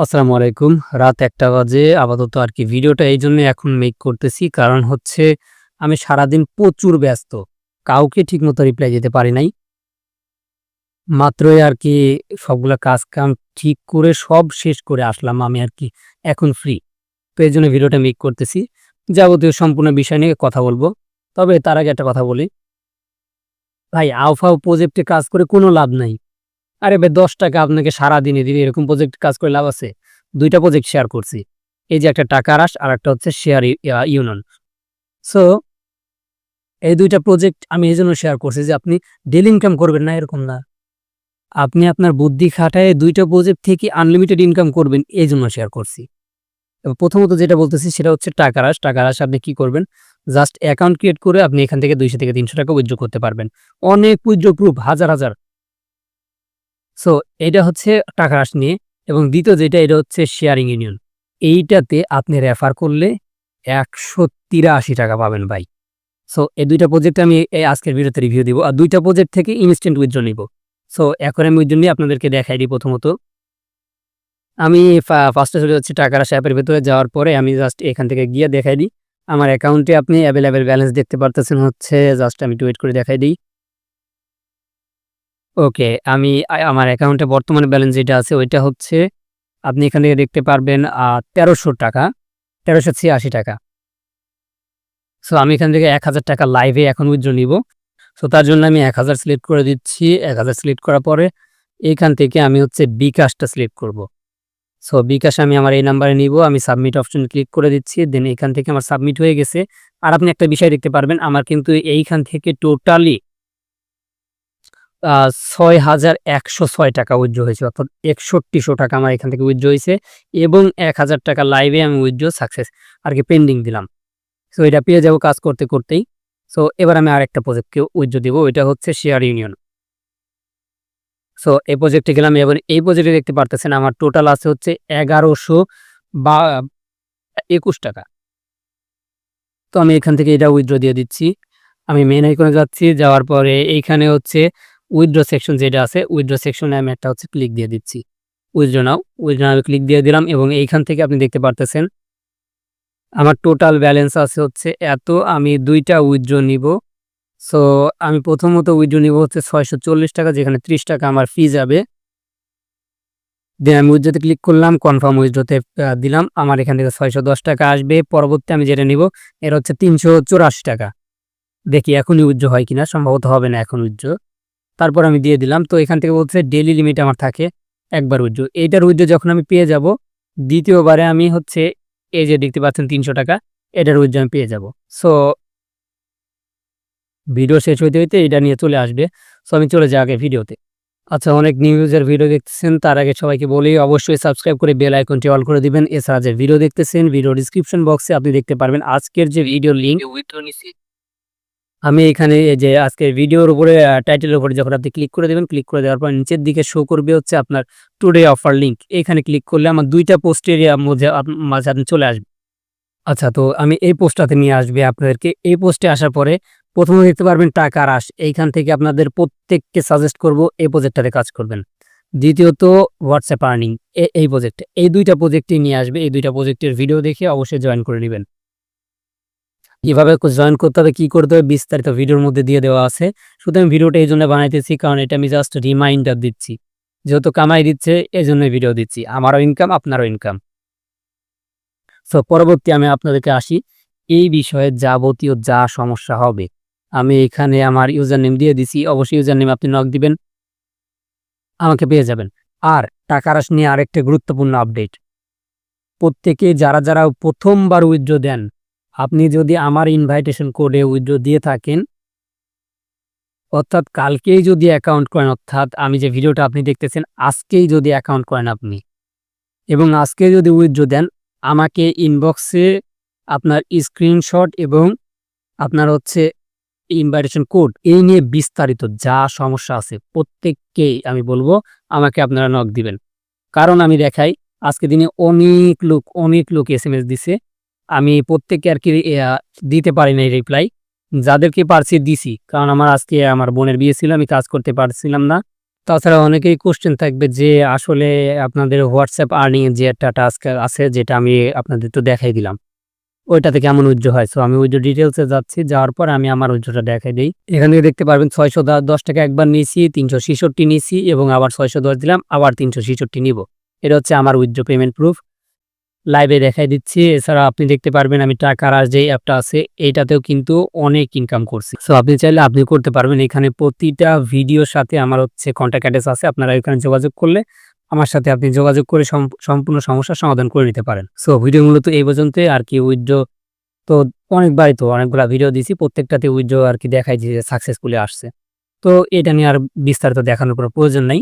আসসালামু আলাইকুম। রাত একটা বাজে, আপাতত আর কি ভিডিওটা এইজন্য এখন মেক করতেছি। কারণ হচ্ছে, আমি সারাদিন প্রচুর ব্যস্ত। কাউকে ঠিকমতো রিপ্লাই দিতে পারি নাই। মাত্রই আর কি সবগুলা কাজ-কাম ঠিক করে সব শেষ করে আসলাম আমি আর কি এখন ফ্রি। তো এই জন্য ভিডিওটা মেক করতেছি। যাবতীয় সম্পূর্ণ বিষয় নিয়ে কথা বলব তবে তার আগে একটা কথা বলি। ভাই আউফাও প্রজেক্টে কাজ করে কোনো লাভ নাই। আরে ভাই ৳১০ আপনাকে সারাদিনে দিবে এরকম প্রজেক্ট কাজ করে লাভ আছে? দুইটা প্রজেক্ট শেয়ার করছি। এই যে একটা টাকা রাশ আরেকটা হচ্ছে শেয়ার ইউনিয়ন। সো এই দুইটা প্রজেক্ট আমি এই জন্য শেয়ার করছি যে আপনি ডেইলি ইনকাম করবেন না এরকম না। আপনি আপনার বুদ্ধি খাটায় দুইটা প্রজেক্ট থেকে আনলিমিটেড ইনকাম করবেন এই জন্য শেয়ার করছি। প্রথমত যেটা বলতেছি সেটা হচ্ছে টাকা রাশ। টাকা রাশ আপনি কি করবেন? জাস্ট অ্যাকাউন্ট ক্রিয়েট করে আপনি এখান থেকে দুইশো থেকে ৳৩০০ উইথড্র করতে পারবেন। অনেক উইথড্র প্রুফ হাজার, হাজার। সো এটা হচ্ছে টাকা রাশ নিয়ে এবং দ্বিতীয় যেটা, এটা হচ্ছে শেয়ারিং ইউনিয়ন। এইটাতে আপনি রেফার করলে ৳১৮৩ পাবেন ভাই। সো এই ২ টা প্রজেক্ট আমি এই আজকের ভিডিওতে রিভিউ দিব। আর ২ টা প্রজেক্ট থেকে ইনস্ট্যান্ট উইথড্র নিব। সো এখন আমি উইথড্র নিয়ে আপনাদেরকে দেখাই দিই প্রথমত। আমি ফার্স্টে চলে যাচ্ছি টাকা রাশ অ্যাপের ভেতরে যাওয়ার পরে আমি জাস্ট এখান থেকে গিয়ে দেখাই দিই। আমার অ্যাকাউন্টে আপনি অ্যাভেলেবেল ব্যালেন্স দেখতে পারতেছেন হচ্ছে জাস্ট আমি ওয়েট করে দেখাই দিই। ওকে আমি আমার অ্যাকাউন্টে বর্তমানে ব্যালেন্স যেটা আছে ওইটা হচ্ছে আপনি এখান থেকে দেখতে পারবেন তেরোশো টাকা তেরোশো ছিয়াশি টাকা সো আমি এখান থেকে ৳১,০০০ লাইভে এখন উইথড্র নিব। সো তার জন্য আমি ১,০০০ সিলেক্ট করে দিচ্ছি। ১,০০০ সিলেক্ট করার পরে এখান থেকে আমি হচ্ছে বিকাশটা সিলেক্ট করব। সো বিকাশ আমি আমার এই নাম্বারে নিব। আমি সাবমিট অপশনে ক্লিক করে দিচ্ছি। দেন এখান থেকে আমার সাবমিট হয়ে গেছে। আর আপনি একটা বিষয় দেখতে পারবেন আমার কিন্তু এইখান থেকে টোটালি আ ৳৬,১০৬ উইথড্র হয়েছে। অর্থাৎ ৳৬১০০ আমার এখান থেকে উইথড্র হয়েছে এবং ৳১,০০০ লাইভে আমি উইথড্র সাকসেস আর কি পেন্ডিং দিলাম। সো এটা পেয়ে যাব কাজ করতে, করতেই। সো এবার আমি আরেকটা প্রজেক্টকে উইথড্র দিব। ওইটা হচ্ছে শেয়ার ইউনিয়ন। সো এই প্রজেক্টে গেলাম এবং এই প্রজেক্টে দেখতে পারতেছেন আমার টোটাল আছে হচ্ছে এগারোশো বা ৳২১ তো আমি এখান থেকে এটা উইথড্র দিয়ে দিচ্ছি। আমি মেইন আইকনে যাচ্ছি। যাওয়ার পরে এইখানে হচ্ছে উইথড্র সেকশন যেটা আছে উইথড্র সেকশনে আমি একটা হচ্ছে ক্লিক দিয়ে দিচ্ছি। Withdraw now. Withdraw now click দিয়ে দিলাম এবং এইখান থেকে আপনি দেখতে পারতেছেন, আমার টোটাল ব্যালেন্স আছে হচ্ছে এত। আমি ২ টা উইথড্র নিব। সো আমি প্রথমত উইথড্র নিব হচ্ছে ৳৬৪০ যেখানে ৳৩০ আমার ফি যাবে। দেন আমি উইথড্রোতে ক্লিক করলাম। কনফার্ম উইথড্রোতে দিলাম। আমার এখান থেকে ৳৬১০ আসবে। পরবর্তী আমি যেটা নিব এটা হচ্ছে ৳৩৮৪ দেখি এখনই উইথড্র হয় কিনা। সম্ভবত হবে না এখন উইথড্র। তারপর আমি দিয়ে দিলাম। তো এখান থেকে বলছে ডেলি লিমিট আমার থাকে একবার উইথড্র। এইটার উইথড্র যখন আমি পেয়ে যাব দ্বিতীয়বারে আমি হচ্ছে এই যে দেখতে পাচ্ছেন ৳৩০০ এটার উইথড্র আমি পেয়ে যাব। সো ভিডিও শেষ হইতে, হইতে এটা নিয়ে চলে আসবে। সো আমি চলে যাই আগে ভিডিওতে। আচ্ছা অনেক নিউজের ভিডিও দেখতেছেন তার আগে সবাইকে বলি অবশ্যই সাবস্ক্রাইব করে বেল আইকনটি অল করে দিবেন। এছাড়া যে ভিডিও দেখতেছেন ভিডিও ডেসক্রিপশন বক্সে আপনি দেখতে পারবেন আজকের যে ভিডিও লিঙ্ক। আমি এখানে এই যে আজকের ভিডিওর উপরে টাইটেলের উপরে যখন আপনি ক্লিক করে দেবেন ক্লিক করে দেওয়ার পর নিচের দিকে শো করবে হচ্ছে আপনার টুডে অফার লিঙ্ক। এখানে ক্লিক করলে আমার দুইটা পোস্টের মধ্যে মাঝে আপনি চলে আসবে। আচ্ছা তো আমি এই পোস্টটাতে নিয়ে আসবে আপনাদেরকে। এই পোস্টে আসার পরে প্রথমে দেখতে পারবেন টাকা রাশ। এইখান থেকে আপনাদের প্রত্যেককে সাজেস্ট করব এই প্রজেক্টটাতে কাজ করবেন। দ্বিতীয়ত হোয়াটসঅ্যাপ আর্নিং এই প্রজেক্টে। এই ২ টা প্রজেক্টই নিয়ে আসবে। এই ২ টা প্রজেক্টের ভিডিও দেখে অবশ্যই জয়েন করে নিবেন। কীভাবে জয়েন করতে হবে, কি করতে হবে বিস্তারিত ভিডিওর মধ্যে দিয়ে দেওয়া আছে। শুধু আমি ভিডিওটা এই জন্য বানাইতেছি কারণ এটা আমি জাস্ট রিমাইন্ডার দিচ্ছি। যেহেতু কামাই দিচ্ছে এজন্যই ভিডিও দিচ্ছি। আমারও ইনকাম আপনারও ইনকাম। সো পরবর্তী আমি আপনাদেরকে আসি এই বিষয়ে যাবতীয় যা সমস্যা হবে আমি এখানে আমার ইউজার নেম দিয়ে দিছি। অবশ্যই ইউজার নেম আপনি নক দিবেন। আমাকে পেয়ে যাবেন। আর টাকা রাশ নিয়ে আরেকটা গুরুত্বপূর্ণ আপডেট। প্রত্যেকে যারা, যারা প্রথমবার উইথড্র দেন, আপনি যদি আমার ইনভাইটেশন কোডে উইথড্র দিয়ে থাকেন অর্থাৎ কালকেই যদি অ্যাকাউন্ট করেন অর্থাৎ আমি যে ভিডিওটা আপনি দেখতেছেন আজকেই যদি অ্যাকাউন্ট করেন আপনি এবং আজকে যদি উইথড্র দেন আমাকে ইনবক্সে আপনার স্ক্রিনশট এবং আপনার হচ্ছে ইনভাইটেশন কোড এই নিয়ে বিস্তারিত যা সমস্যা আছে প্রত্যেককেই আমি বলব আমাকে আপনারা নক দিবেন। কারণ আমি দেখাই আজকে দিনে অনেক লোক, অনেক লোক এস এম এস দিছে। আমি প্রত্যেককে আরকি ইয়া দিতে পারি নাই রিপ্লাই। যাদেরকে পারছি দিছি। কারণ আমার আজকে আমার বোনের বিয়ে ছিল, আমি কাজ করতে পারছিলাম না। তাছাড়া অনেকেই কোশ্চেন থাকবে যে আসলে আপনাদের হোয়াটসঅ্যাপ আর্নিং যে একটা টাস্ক আছে, যেটা আমি আপনাদের তো দেখাই দিলাম ওইটাতে কেমন উজ্জ্ব হয় সো আমি উজ্জ্ব ডিটেলসে যাচ্ছি, যাওয়ার পর আমি আমার উজ্জ্বটা দেখাই দিই এখান থেকে দেখতে পারবেন ছয়শো দশ টাকা একবার নিয়েছি, তিনশো ছেষট্টি নিয়েছি, এবং আবার ছয়শো দশ দিলাম, আবার তিনশো ছেষট্টি নিব এটা হচ্ছে আমার উজ্জ্ব পেমেন্ট প্রুফ লাইভে দেখাই দিচ্ছি। এছাড়া আপনি দেখতে পারবেন আমি টাকার আর যে অ্যাপটা আছে এইটাতেও কিন্তু অনেক ইনকাম করছি। সো আপনি চাইলে আপনি করতে পারবেন। এখানে প্রতিটা ভিডিওর সাথে আমার হচ্ছে কন্ট্যাক্ট অ্যাড্রেস আছে। আপনারা এখানে যোগাযোগ করলে আমার সাথে আপনি যোগাযোগ করে সম- সম্পূর্ণ সমস্যার সমাধান করে নিতে পারেন। সো ভিডিও মূলত এই পর্যন্ত। আর কি উইড্রো তো অনেকবারই তো অনেকগুলা ভিডিও দিছি। প্রত্যেকটাতে উইড্রো আর কি দেখাই যে সাকসেসফুলি আসছে। তো এটা নিয়ে আর বিস্তারিত দেখানোর কোনো প্রয়োজন নাই।